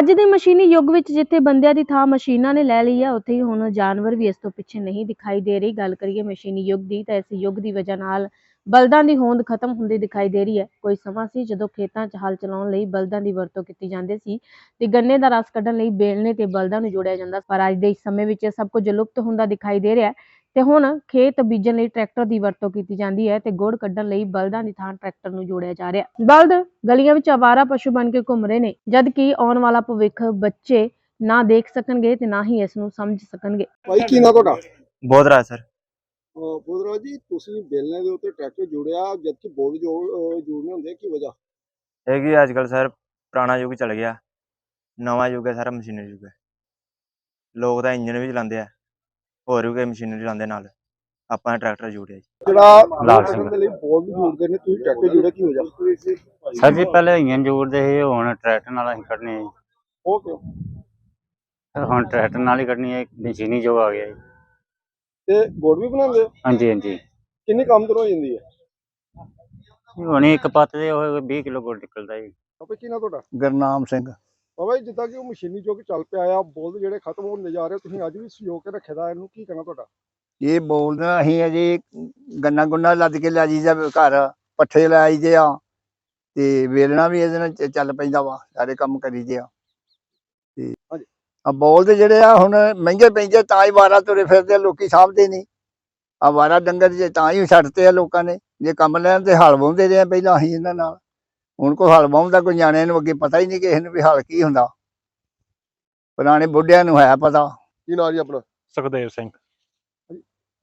ਅੱਜ ਦੇ ਮਸ਼ੀਨੀ ਯੁੱਗ ਵਿੱਚ ਜਿੱਥੇ ਬੰਦਿਆਂ ਦੀ ਥਾਂ ਮਸ਼ੀਨਾਂ ਨੇ ਲੈ ਲਈ ਹੈ ਉੱਥੇ ਹੀ ਹੁਣ ਜਾਨਵਰ ਵੀ ਇਸ ਤੋਂ ਪਿੱਛੇ ਨਹੀਂ ਦਿਖਾਈ ਦੇ ਰਹੀ। ਗੱਲ ਕਰੀਏ ਮਸ਼ੀਨੀ ਯੁੱਗ ਦੀ, ਤਾਂ ਇਸ ਯੁੱਗ ਦੀ ਵਜ੍ਹਾ ਨਾਲ ਬਲਦਾਂ ਦੀ ਹੋਂਦ ਖਤਮ ਹੁੰਦੀ ਦਿਖਾਈ ਦੇ ਰਹੀ ਹੈ। ਕੋਈ ਸਮਾਂ ਸੀ ਜਦੋਂ ਖੇਤਾਂ 'ਚ ਹਲ ਚਲਾਉਣ ਲਈ ਬਲਦਾਂ ਦੀ ਵਰਤੋਂ ਕੀਤੀ ਜਾਂਦੀ ਸੀ ਤੇ ਗੰਨੇ ਦਾ ਰਸ ਕੱਢਣ ਲਈ ਬੇਲਣੇ ਤੇ ਬਲਦਾਂ ਨੂੰ ਜੋੜਿਆ ਜਾਂਦਾ ਪਰ ਅੱਜ ਦੇ ਇਸ ਸਮੇਂ ਵਿੱਚ ਸਭ ਕੁਝ ਲੁਪਤ ਹੁੰਦਾ ਦਿਖਾਈ ਦੇ ਰਿਹਾ ਹੈ। ਤੇ ਹੁਣ ਖੇਤ ਬੀਜਣ ਲਈ ਟਰੈਕਟਰ ਦੀ ਵਰਤੋਂ ਕੀਤੀ ਜਾਂਦੀ ਹੈ ਤੇ ਗੁੜ ਕੱਢਣ ਲਈ ਬਲਦਾਂ ਦੀ ਥਾਂ ਟਰੈਕਟਰ ਨੂੰ ਜੋੜਿਆ ਜਾ ਰਿਹਾ ਬਲਦ ਗਲੀਆਂ ਵਿੱਚ ਆਵਾਰਾ ਪਸ਼ੂ ਬਣ ਕੇ ਘੁੰਮ ਰਹੇ ਨੇ ਜਦ ਕਿ ਆਉਣ ਵਾਲਾ ਭਵਿੱਖ ਬੱਚੇ ਨਾ ਦੇਖ ਸਕਣਗੇ ਤੇ ਨਾ ਹੀ ਇਸ ਨੂੰ ਸਮਝ ਸਕਣਗੇ। ਭਾਈ ਕੀ ਨਾ ਤੁਹਾਡਾ? ਬੋਧਰਾ ਸਰ। ਬੋਧਰਾਜ ਜੀ ਤੁਸੀਂ ਬੇਲਣੇ ਦੇ ਉੱਤੇ ਟਰੈਕਟਰ ਜੋੜਿਆ ਜਦ ਕਿ ਬੋਲ ਜੋੜਨੇ ਹੁੰਦੇ ਕੀ ਵਜ੍ਹਾ? ਇਹ ਕੀ ਅੱਜ ਕੱਲ ਸਰ ਪੁਰਾਣਾ ਯੁੱਗ ਚੱਲ ਗਿਆ। ਨਵਾਂ ਯੁੱਗ ਹੈ ਸਾਰਾ ਮਸ਼ੀਨਰੀ ਯੁੱਗ ਹੈ। ਲੋਕ ਤਾਂ ਇੰਜਨ ਵੀ ਚਲਾਉਂਦੇ ਆ। ਹੋਰ ਵੀ ਕੋਈ ਮਸ਼ੀਨਰੀ ਚਲਾਉਂਦੇ ਨਾਲ। ਆਪਾਂ ਟਰੈਕਟਰ ਜੋੜਿਆ ਜੀ। ਜਿਹੜਾ ਲਾਲ ਸਿੰਘ। ਦੇ ਲਈ ਬੋਲ ਵੀ ਜੋੜਦੇ ਨੇ ਤੁਸੀਂ ਟਰੈਕਟਰ ਜੋੜਿਆ ਕੀ ਵਜ੍ਹਾ ਸਰ ਜੀ ਪਹਿਲੇ ਇੰਜਨ ਜੋੜਦੇ ਸੀ ਹੁਣ ਟਰੈਕਟਰ ਨਾਲ ਅਸੀਂ ਕੱਢਨੇ ਆ ਜੀ। ਉਹ ਕਿਉਂ ਸਰ ਹੁਣ ਟਰੈਕਟਰ ਨਾਲ ਹੀ ਕੱਢਣੀ ਹੈ ਮਸ਼ੀਨੀ ਜੋ ਆ ਗਿਆ ਜੀ। ਤੇ ਬੋਰਡ ਵੀ ਬਣਾਉਂਦੇ ਹੋ? ਹਾਂਜੀ ਹਾਂਜੀ। ਕਿੰਨੀ ਕੰਮ ਤੋਂ ਹੋ ਜਾਂਦੀ ਹੈ? ਹੁਣ ਇੱਕ ਪੱਤ ਦੇ ਉਹ 20 ਕਿਲੋ ਗੁੜ ਨਿਕਲਦਾ ਜੀ। ਬਾਬਾ ਕੀ ਨਾ ਤੁਹਾਡਾ? ਗੁਰਨਾਮ ਸਿੰਘ। ਬਾਬਾ ਜੀ ਜਿੱਦਾਂ ਕਿ ਉਹ ਮਸ਼ੀਨੀ ਯੁੱਗ ਚੱਲ ਪਿਆ ਆ ਬੋਲ ਜਿਹੜੇ ਖਤਮ ਹੁੰਦੇ ਜਾ ਰਹੇ ਤੁਸੀਂ ਅੱਜ ਵੀ ਸਯੋਗ ਕੇ ਰੱਖੇ ਦਾ ਇਹਨੂੰ ਕੀ ਕਹਿਣਾ ਤੁਹਾਡਾ? ਇਹ ਬੋਲਦਾ ਅਸੀਂ ਅਜੇ ਗੰਨਾ ਗੁੰਨਾ ਲੱਦ ਕੇ ਲੈ ਜੀਦਾ ਘਰ ਪੱਠੇ ਲੈ ਆਈਦੇ ਆ ਤੇ ਵੇਲਣਾ ਵੀ ਇਹਦੇ ਨਾਲ ਚੱਲ ਪੈਂਦਾ ਵਾ ਸਾਰੇ ਕੰਮ ਕਰੀਦੇ ਆ। ਤੇ। ਆ ਬੋਲ ਤੇ ਜਿਹੜੇ ਆ ਹੁਣ ਮਹਿੰਗੇ ਪੈਂਦੇ ਤਾਂ ਹੀ ਵਾਰਾ ਤੁਰੇ ਫਿਰਦੇ ਲੋਕੀ ਸਾਂਭਦੇ ਨਹੀਂ ਆ ਵਾਰਾ ਡੰਗਰ ਜੇ ਤਾਂ ਹੀ ਛੱਡਤੇ ਆ ਲੋਕਾਂ ਨੇ ਜੇ ਕੰਮ ਲੈਣ ਤੇ ਹਲ ਵਾਉਂਦੇ ਰਹੇ ਪਹਿਲਾਂ ਅਸੀਂ ਇਹਨਾਂ ਨਾਲ। ਹੁਣ ਕੋਈ ਹਲ ਵਾਉਂਦਾ ਕੋਈ ਨਿਆਣਿਆਂ ਨੂੰ ਅੱਗੇ ਪਤਾ ਹੀ ਨਹੀਂ ਕਿਸੇ ਨੂੰ ਵੀ ਹਲ ਕੀ ਹੁੰਦਾ। ਪੁਰਾਣੇ ਬੁੱਢਿਆਂ ਨੂੰ ਹੈ ਪਤਾ। ਕੀ ਨਾਂ ਜੀ ਆਪਣਾ? ਸੁਖਦੇਵ ਸਿੰਘ।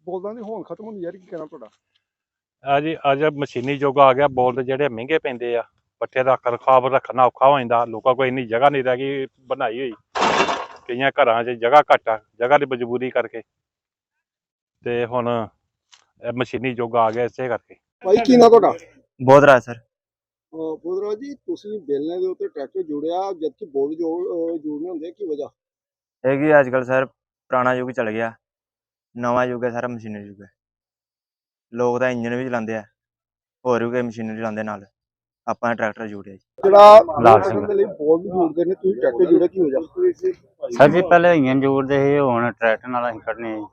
ਬੋਲਦਾਂ ਦੀ ਹੋਣ ਖਤਮ ਹੁੰਦੀ ਯਾਰ ਕੀ ਕਹਿਣਾ ਤੁਹਾਡਾ? ਆ ਜੀ ਅੱਜ ਮਸ਼ੀਨੀ ਯੁੱਗ ਆ ਗਿਆ ਬੋਲਦ ਜਿਹੜੇ ਮਹਿੰਗੇ ਪੈਂਦੇ ਆ ਪੱਠੇ ਦਾ ਰਖਾਵ ਰੱਖਣਾ ਔਖਾ ਹੋ ਜਾਂਦਾ ਲੋਕਾਂ ਕੋਲ ਇੰਨੀ ਜਗ੍ਹਾ ਨਹੀਂ ਰਹਿ ਗਈ ਬਣਾਈ ਹੋਈ। ਕਈਆਂ ਘਰਾਂ 'ਚ ਜਗ੍ਹਾ ਘੱਟ ਆ ਜਗ੍ਹਾ ਦੀ ਮਜਬੂਰੀ ਕਰਕੇ। ਤੇ ਹੁਣ ਇਹ ਮਸ਼ੀਨੀ ਯੁੱਗ ਆ ਗਿਆ ਇਸੇ ਕਰਕੇ। ਭਾਈ ਕੀ ਨਾ ਤੁਹਾਡਾ? ਬੋਧਰਾ ਸਰ। ਬੋਧਰਾਜ ਜੀ ਤੁਸੀਂ ਬੇਲਣੇ ਦੇ ਉੱਤੇ ਟਰੈਕਟਰ ਜੋੜਿਆ ਜਦ ਕਿ ਬੋਲ ਜੋੜਨੇ ਹੁੰਦੇ ਕੀ ਵਜ੍ਹਾ? ਇਹ ਕੀ ਅੱਜ ਕੱਲ ਸਰ ਪੁਰਾਣਾ ਯੁੱਗ ਚੱਲ ਗਿਆ ਨਵਾਂ ਯੁੱਗ ਹੈ ਸਾਰਾ ਮਸ਼ੀਨਰੀ ਯੁੱਗ ਹੈ। ਲੋਕ ਤਾਂ ਇੰਜਨ ਵੀ ਚਲਾਉਂਦੇ ਆ ਹੋਰ ਵੀ ਕੋਈ ਮਸ਼ੀਨਰੀ ਚਲਾਉਂਦੇ ਨਾਲ ਆਪਾਂ ਟਰੈਕਟਰ ਜੋੜਿਆ ਜੀ। ਜਿਹੜਾ ਲਾਲ ਸਿੰਘ। ਦੇ। ਲਈ ਬੋਲ ਵੀ ਜੋੜਦੇ ਨੇ ਤੁਸੀਂ ਟਰੈਕਟਰ ਜੋੜਿਆ ਕੀ ਵਜ੍ਹਾ? ਸਰ ਜੀ ਪਹਿਲੇ ਇੰਜਨ ਜੋੜਦੇ ਸੀ ਹੁਣ ਟਰੈਕਟਰ ਨਾਲ ਅਸੀਂ ਕੱਢਨੇ ਆ ਜੀ।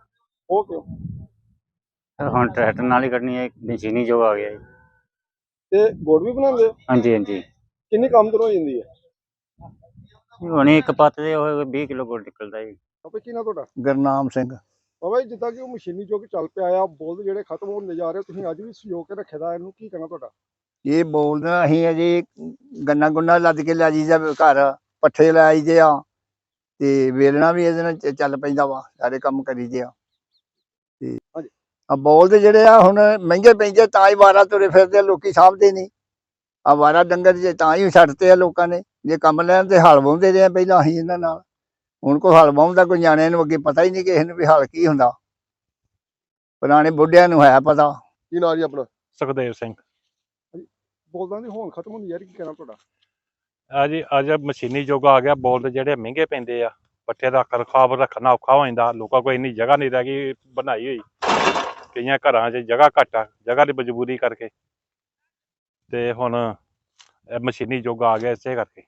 ਉਹ ਕਿਉਂ ਸਰ ਹੁਣ ਟਰੈਕਟਰ ਨਾਲ ਹੀ ਕੱਢਣੀ ਹੈ ਮਸ਼ੀਨੀ ਜੋ ਆ ਗਿਆ ਜੀ। ਤੇ ਬੋਰਡ ਵੀ ਬਣਾਉਂਦੇ ਹੋ? ਹਾਂਜੀ ਹਾਂਜੀ। ਕਿੰਨੀ ਕੰਮ ਤੋਂ ਹੋ ਜਾਂਦੀ ਹੈ? ਹੁਣ ਇੱਕ ਪੱਤ ਦੇ ਉਹ 20 ਕਿਲੋ ਗੁੜ ਨਿਕਲਦਾ ਜੀ। ਬਾਬਾ ਕੀ ਨਾ ਤੁਹਾਡਾ? ਗੁਰਨਾਮ ਸਿੰਘ। ਬਾਬਾ ਜੀ ਜਿੱਦਾਂ ਕਿ ਉਹ ਮਸ਼ੀਨੀ ਯੁੱਗ ਚੱਲ ਪਿਆ ਆ ਬੋਲ ਜਿਹੜੇ ਖਤਮ ਹੁੰਦੇ ਜਾ ਰਹੇ ਤੁਸੀਂ ਅੱਜ ਵੀ ਸਯੋਗ ਕੇ ਰੱਖੇ ਦਾ ਇਹਨੂੰ ਕੀ ਕਹਿਣਾ ਤੁਹਾਡਾ? ਇਹ ਬੋਲਦਾ ਅਸੀਂ ਅਜੇ ਗੰਨਾ ਗੁੰਨਾ ਲੱਦ ਕੇ ਲੈ ਜੀਦਾ ਘਰ ਪੱਠੇ ਲੈ ਆਈਦੇ ਆ ਤੇ ਵੇਲਣਾ ਵੀ ਇਹਦੇ ਨਾਲ ਚ- ਚੱਲ ਪੈਂਦਾ ਵਾ ਸਾਰੇ ਕੰਮ ਕਰੀਦੇ ਆ। ਤੇ ਹਾਂਜੀ। ਆ ਬੋਲ ਜਿਹੜੇ ਆ ਹੁਣ ਮਹਿੰਗੇ ਪੈਂਦੇ ਤਾਂ ਹੀ ਵਾਰਾ ਤੁਰੇ ਫਿਰਦੇ ਆ, ਲੋਕੀ ਸਾਂਭਦੇ ਨਹੀਂ। ਆ ਵਾਰਾ ਡੰਗਰ ਜੇ ਤਾਂ ਹੀ ਛੱਡਤੇ ਆ ਲੋਕਾਂ ਨੇ ਜੇ ਕੰਮ ਲੈਣ ਤੇ ਹਲ ਵਾਉਂਦੇ ਰਹੇ ਪਹਿਲਾਂ ਅਸੀਂ ਇਹਨਾਂ ਨਾਲ। ਹੁਣ ਕੋਈ ਹਲ ਵਾਉਂਦਾ ਕੋਈ ਨਿਆਣਿਆਂ ਨੂੰ ਅੱਗੇ ਪਤਾ ਹੀ ਨਹੀਂ ਕਿਸੇ ਨੂੰ ਵੀ ਹਲ ਕੀ ਹੁੰਦਾ। ਪੁਰਾਣੇ ਬੁੱਢਿਆਂ ਨੂੰ ਹੈ ਪਤਾ। ਕੀ ਨਾਂ ਜੀ ਆਪਣਾ? ਸੁਖਦੇਵ ਸਿੰਘ। ਬੋਲਦਾਂ ਦੀ ਹੋਣ ਖਤਮ ਹੁੰਦੀ ਯਾਰ ਕੀ ਕਹਿਣਾ ਤੁਹਾਡਾ? ਆ ਜੀ ਅੱਜ ਮਸ਼ੀਨੀ ਯੁੱਗ ਆ ਗਿਆ ਬੋਲਦ ਜਿਹੜੇ ਮਹਿੰਗੇ ਪੈਂਦੇ ਆ ਪੱਠੇ ਦਾ ਰਖਾਵ ਰੱਖਣਾ ਔਖਾ ਹੋ ਜਾਂਦਾ ਲੋਕਾਂ ਕੋਲ ਇੰਨੀ ਜਗ੍ਹਾ ਨਹੀਂ ਰਹਿ ਗਈ ਬਣਾਈ ਹੋਈ। ਕਈਆਂ ਘਰਾਂ 'ਚ ਜਗ੍ਹਾ ਘੱਟ ਆ, ਜਗ੍ਹਾ ਦੀ ਮਜਬੂਰੀ ਕਰਕੇ। ਤੇ ਹੁਣ ਇਹ ਮਸ਼ੀਨੀ ਯੁੱਗ ਆ ਗਿਆ ਇਸੇ ਕਰਕੇ।